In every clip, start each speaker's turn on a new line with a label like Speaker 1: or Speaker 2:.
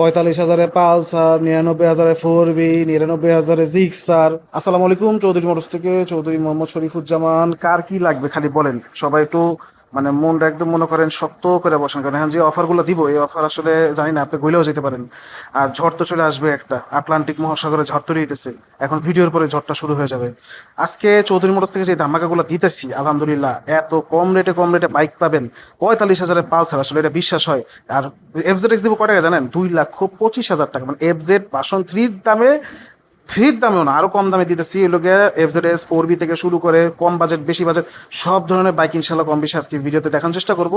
Speaker 1: পঁয়তাল্লিশ হাজারে পালসার, নিরানব্বই হাজারে ফোর বি নিরানব্বই হাজারে জিক্সার। আসসালামু আলাইকুম, চৌধুরী মোটরস থেকে চৌধুরী মোহাম্মদ শরীফুজ্জামান। কার কি লাগবে খালি বলেন? সবাই একটু মানে মনটা একদম মনে করেন শক্ত করে বসেন, কারণ এখন যে অফারগুলো দিব, এই অফার আসলে জানি না, আপনি গইলেও যেতে পারেন। আর ঝড় তো চলে আসবে একটা আটলান্টিক মহাসাগরে ঝড় তৈরি হইতেছে। এখন ভিডিওর পরে ঝড়টা শুরু হয়ে যাবে। আজকে চৌধুরী মোটরস থেকে যে ধামাকাগুলো দিতেছি, আলহামদুলিল্লাহ, এত কম রেটে কম রেটে বাইক পাবেন। পঁয়তাল্লিশ হাজারের পালসার, আসলে এটা বিশ্বাস হয়। আর এফজেড এক্স দিব কয় টাকা জানেন? দুই লক্ষ পঁচিশ হাজার টাকা। মানে এফজেড পাশন থ্রির দামে থ্রির দামেও না, আরও কম দামে দিতেছি। এগুলোকে এফজেড এস ফোর বি থেকে শুরু করে, কম বাজেট বেশি বাজেট সব ধরনের বাইক ইনশাল্লাহ কম বেশি আজকে ভিডিওতে দেখানোর চেষ্টা করব।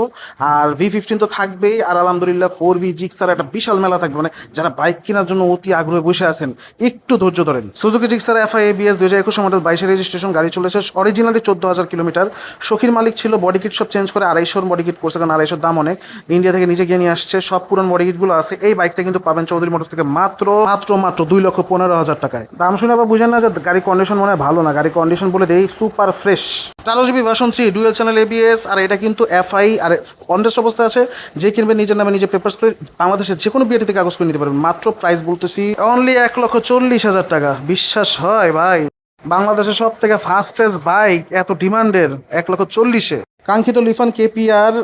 Speaker 1: আর ভি ফিফটিন তো থাকবেই, আর আলহামদুলিল্লাহ ফোর বি জিক্সার একটা বিশাল মেলা থাকবে। মানে যারা বাইক কেনার জন্য অতি আগ্রহে বসে আছেন, একটু ধৈর্য ধরেন। Suzuki Gixxer F I ABS দুই হাজার একুশ মডেল বাইশে রেজিস্ট্রেশন গাড়ি চলেছে অরিজিনালি চোদ্দ হাজার কিলোমিটার শখীর মালিক ছিল বডি কিট সব চেঞ্জ করে আড়াইশোর বডি কিট করছে, কারণ আড়াইশোর দাম অনেক। ইন্ডিয়া থেকে নিজে গিয়ে নিয়ে আসছে, সব পুরনো বডি কিটগুলো আছে। এই বাইকটা কিন্তু পাবেন চৌধুরী মোটর থেকে মাত্র মাত্র মাত্র দুই লক্ষ পনেরো হাজার টাকায় দাম শুনে আবার বুঝেন না যে গাড়ি কন্ডিশন মনে হয় ভালো না। গাড়ি কন্ডিশন বলে দেই সুপার ফ্রেশ তেরো GB version three dual channel ABS আর এটা কিন্তু এফআই আর অনটেস্ট অবস্থায় আছে, যে কিনবে নিজের নামে নিজে পেপার্স করে বাংলাদেশের যে কোনো বিয়েটিতে কাগজ করে নিতে পারবেন। মাত্র প্রাইস বলতেছি অনলি এক লক্ষ চল্লিশ হাজার টাকা। বিশ্বাস হয় ভাই। বাংলাদেশের সব থেকে ফাস্টেস্ট বাইক এত ডিমান্ডের এক লক্ষ চল্লিশে। কাঙ্ক্ষিত লিফান কেপিআর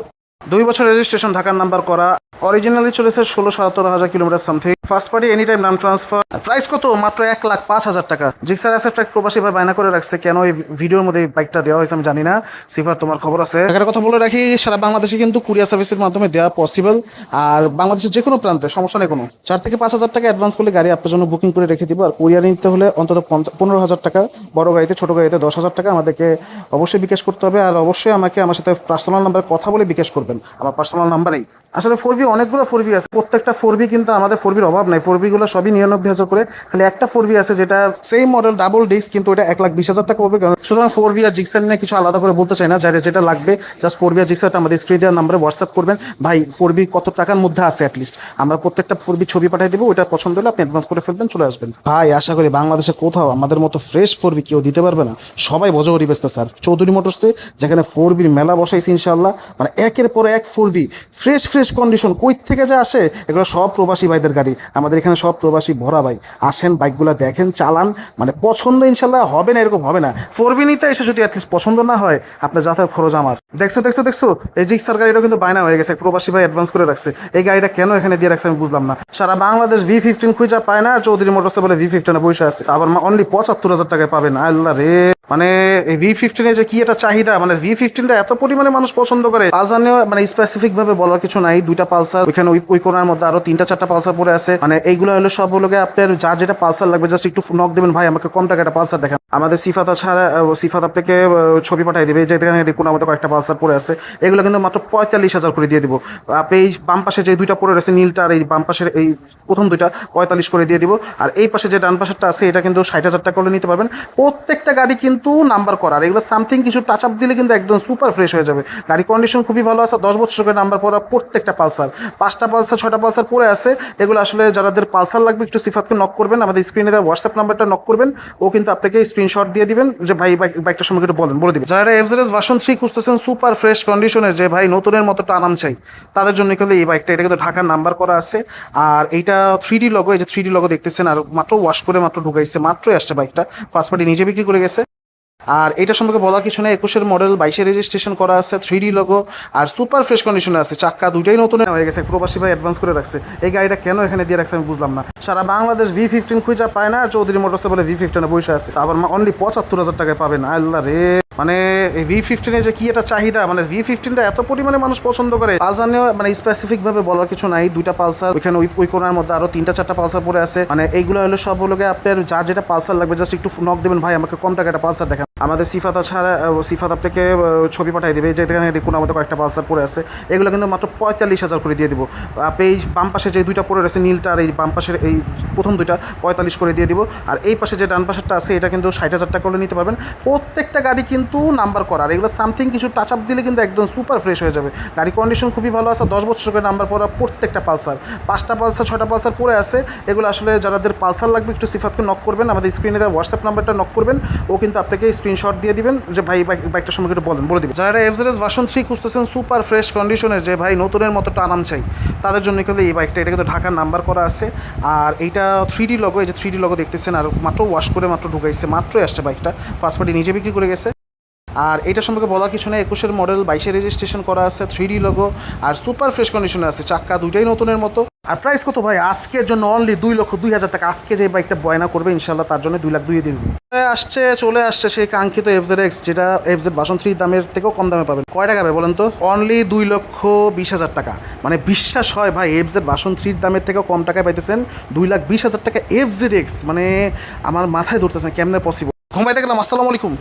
Speaker 1: দুই বছর রেজিস্ট্রেশন ঢাকার নাম্বার করা। অরিজিনালি চলেছে ষোলো সতেরো হাজার kilometre something first party any time নাম ট্রান্সফার প্রাইস কত? মাত্র এক লাখ পাঁচ হাজার টাকা। জিক্সার অ্যাসেট ট্র্যাক প্রবাসী ভাই বায়না করে রাখছে। কেন এই ভিডিওর মধ্যে এই বাইকটা দেওয়া হয়েছে আমি জানি না। সিফার, তোমার খবর আছে? একটা কথা বলে রাখি, সারা বাংলাদেশে কিন্তু কুরিয়ার সার্ভিসের মাধ্যমে দেওয়া পসিবল আর বাংলাদেশের যে কোনো প্রান্তে, সমস্যা নেই কোনো। চার থেকে পাঁচ হাজার টাকা অ্যাডভান্স করলে গাড়ি আপনার জন্য বুকিং করে রেখে দিব। আর কুরিয়ার নিতে হলে অন্তত পনেরো হাজার টাকা, বড় গাড়িতে, ছোটো গাড়িতে দশ হাজার টাকা আমাদেরকে অবশ্যই বিকাশ করতে হবে। আর অবশ্যই আমাকে আমার সাথে পার্সোনাল নাম্বারে কথা বলে বিকাশ করবেন। আমার পার্সোনাল নাম্বারেই আসলে ফোর অনেকগুলো ফোর আছে প্রত্যেকটা ফোর কিন্তু আমাদের ফোর অভাব নাই ফোর বিগুলো সবই নিরানব্বই হাজার করে খালি একটা ফোর আছে যেটা সেম মডেল ডাবল ডিস্ক কিন্তু এটা এক লাখ বিশ হাজার টাকা কারণ সুতরাং ফোর বি আর জিক্সার নিয়ে কিছু আলাদা করে বলতে চাই না যারা যেটা লাগবে জাস্ট ফোর আর জিক্সারটা আমাদের স্ক্রিন দেওয়ার নাম্বারে হোয়াটসঅ্যাপ করবেন ভাই ফোর কত টাকার মধ্যে আছে অ্যাটলিস্ট আমরা প্রত্যেকটা ফোর ছবি পাঠিয়ে দেবো ওটা পছন্দ হলে আপনি অ্যাডভান্স করে ফেলবেন চলে আসবেন ভাই আশা করি বাংলাদেশে কোথাও আমাদের মতো ফ্রেশ ফোর কেউ দিতে পারবে না সবাই বজগরি ব্যস্ত স্যার চৌধুরী মোটরসে যেখানে ফোর মেলা বসাইছে ইনশাল্লাহ মানে একের পর এক four B fresh fresh condition কই থেকে যে আসে? এগুলো সব প্রবাসী ভাইদের গাড়ি। আমাদের এখানে সব প্রবাসী ভরা ভাই। আসেন, বাইকগুলো দেখেন, চালান। মানে পছন্দ ইনশাল্লাহ হবে না, এরকম হবে না। ফোর বি নিতে এসে যদি অ্যাটলিস্ট পছন্দ না হয়, আপনার যাতায়াত খরচ আমার। দেখছ দেখছ দেখছ? এই জিক্সার গাড়িটা কিন্তু বায়না হয়ে গেছে প্রবাসী ভাই অ্যাডভান্স করে রাখছে। এই গাড়িটা কেন এখানে দিয়ে রাখছে আমি বুঝলাম না। সারা বাংলাদেশ ভি ফিফটিন খুঁজা পায় না, চৌধুরী মোটরসে বলে ভি ফিফটিনে বসে আছে। আবার অনলি পঁচাত্তর হাজার টাকায় পাবেন। আল্লাহ রে! মানে এই ভি ফিফটিনে যে কি একটা চাহিদা মানে ভি ফিফটিনটা এত পরিমাণে মানুষ পছন্দ করে। পালসার নিয়ে মানে স্পেসিফিক ভাবে বলার কিছু নাই। দুইটা পালসার, ওইখানে ওই কোনার মধ্যে আরও তিনটা চারটা পালসার পরে আছে। মানে এইগুলো হলো সব হলো আপনার যা যেটা পালসার লাগবে জাস্ট একটু নক দেবেন, ভাই, আমাকে কম টাকা একটা পালসার দেখান। আমাদের সিফাতা ছাড়া সিফাত আপনাকে ছবি পাঠিয়ে দেবে যেখানে কোনার মধ্যে কয়েকটা পালসার পরে আছে। এগুলো কিন্তু মাত্র পঁয়তাল্লিশ হাজার করে দিয়ে দিব। আপনি এই বাম পাশে যে দুইটা পরে রয়েছে, নীলটা আর এই বাম পাশের এই প্রথম দুইটা, পঁয়তাল্লিশ করে দিয়ে দিব। আর এই পাশে যে ডান পাশেরটা আছে, এটা কিন্তু ষাট হাজার টাকা করে নিতে পারবেন। প্রত্যেকটা গাড়ি কিন্তু নাম্বার করা। আর এগুলো সামথিং কিছু টাচ আপ দিলে কিন্তু একদম সুপার ফ্রেশ হয়ে যাবে। গাড়ি কন্ডিশন খুবই ভালো আছে দশ বছর করে নাম্বার পড়া প্রত্যেকটা পালসার। পাঁচটা পালসার ছটা পালসার পরে আছে। এগুলো আসলে যাদের পালসার লাগবে একটু সিফাতকে নক করবেন। আমাদের স্ক্রিনে দেওয়া হোয়াটসঅ্যাপ নাম্বারটা নক করবেন। ও কিন্তু আপনাকে স্ক্রিনশট দিয়ে দিবেন যে, ভাই বাইক বাইকটার সম্পর্কে একটু বলেন। বলে দিবেন। যারা এভারেজ ভার্সন থ্রি খুঁজতেছেন সুপার ফ্রেশ কন্ডিশনের যে, ভাই, নতুনের মতো আরাম চাই। তাদের জন্য কিন্তু এই বাইকটা এটা কিন্তু ঢাকার নাম্বার করা আছে। আর এইটা থ্রি ডি লগো এই যে থ্রি ডি লগো দেখতেছেন, আর মাত্র ওয়াশ করে মাত্র ঢুকাইছে, মাত্রই আসছে বাইকটা ফার্স্ট পার্টি নিজে বিক্রি করে গেছে। আর এটা সম্পর্কে বলার কিছু নেই। একুশের মডেল বাইশে রেজিস্ট্রেশন করা আছে থ্রি ডি লোগো আর সুপার ফ্রেশ কন্ডিশনে আছে। চাক্কা দুইটাই নতুন। হয়ে গেছে, প্রবাসী ভাই অ্যাডভান্স করে রাখছে। এই গাড়িটা কেন এখানে দিয়ে রাখছে আমি বুঝলাম না। সারা বাংলাদেশ ভি ফিফটিন খুঁজা পায় না চৌধুরী মোটরসে বলে ভি ফিফটিনে বসে আছে। আবার অনলি পঁচাত্তর হাজার টাকায় পাবেন আল্লাহ রে। মানে ভি ফিফটিনের যে কি একটা চাহিদা মানে ভি ফিফটিনটা এত পরিমাণে মানুষ পছন্দ করে। পালসার মানে স্পেসিফিক ভাবে বলার কিছু নাই, দুইটা পালসার, ওইখানে ওই ওই কোনার মধ্যে আরও তিনটা চারটা পালসার পরে আছে। মানে এইগুলো হলো সব হলো আপনার যা যেটা পালসার লাগবে জাস্ট একটু নক দেবেন, ভাই, আমাকে কম টাকা একটা পালসার দেখান। আমাদের সিফাতা ছাড়া সিফাত আপনাকে ছবি পাঠিয়ে দেবে, যে এখানে কোনার মধ্যে কয়েকটা পালসার পরে আছে। এগুলো কিন্তু মাত্র পঁয়তাল্লিশ হাজার করে দিয়ে দিব। আপনি এই বাম পাশে যে দুইটা পরে রয়েছে, নীলটা আর এই বাম পাশের এই প্রথম দুইটা, পঁয়তাল্লিশ করে দিয়ে দিব। আর এই পাশে যে ডান পাশেরটা আছে, এটা কিন্তু ষাট হাজার টাকা করে নিতে পারবেন। প্রত্যেকটা গাড়ি কিন্তু নাম্বার করা আর এগুলো সামথিং কিছু টাচ আপ দিলে কিন্তু একদম সুপার ফ্রেশ হয়ে যাবে। গাড়ি কন্ডিশন খুবই ভালো আছে, দশ বছর করে নাম্বার পরা প্রত্যেকটা পালসার পাঁচটা পালসার ছটা পালসার পরে আছে, এগুলো আসলে যাদের পালসার লাগবে একটু সিফাতকে নক করবেন, আমাদের স্ক্রিনে দেওয়া হোয়াটসঅ্যাপ নাম্বারটা নক করবেন, ও কিন্তু আপনাকে স্ক্রিন স্ক্রিনশট দিয়ে দিবেন, যে ভাই বাইক বাইকটার সম্পর্কে একটু বলেন, বলে দিবেন। যারা এফজেরেস ভার্সন থ্রি খুঁজতেছেন সুপার ফ্রেশ কন্ডিশনের যে ভাই নতুনের মতো আরাম চাই, তাদের জন্য কিন্তু এই বাইকটা এটা কিন্তু ঢাকার নাম্বার করা আছে। আর এইটা থ্রি ডি লগো এই যে থ্রি ডি লগো দেখতেছেন, আর মাত্র ওয়াশ করে মাত্র ঢুকাইছে, মাত্রই আসছে বাইকটা ফার্স্ট পার্টি নিজে বিক্রি করে গেছে। আর এটা সম্পর্কে বলা কিছু নেই। একুশের মডেল বাইশে রেজিস্ট্রেশন করা আছে থ্রি ডি লোগো আর সুপার ফ্রেশ কন্ডিশনে আছে। চাক্কা দুইটাই নতুনের মতো। আর প্রাইস কত ভাই? আজকের জন্য অনলি দুই লক্ষ দুই হাজার টাকা। আজকে যে বাইকটা বয়না করবে ইনশাল্লাহ তার জন্য দুই লাখ দুই দিন আসছে চলে আসছে সেই কাঙ্ক্ষিত এফজেড এক্স যেটা এফজেড বাসন থ্রি দামের থেকেও কম দামে পাবেন। কয় টাকা বলেন তো? অনলি দুই লক্ষ বিশ হাজার টাকা। মানে বিশ্বাস হয় ভাই এফজেড বাসন থ্রির দামের থেকেও কম টাকায় পাইতেছেন। দুই লাখ বিশ হাজার টাকা এফজেড এক্স মানে আমার মাথায় ধরতেছেন কেমনে পসিবল ঘুমাইতে গেলাম আসসালামু আলাইকুম।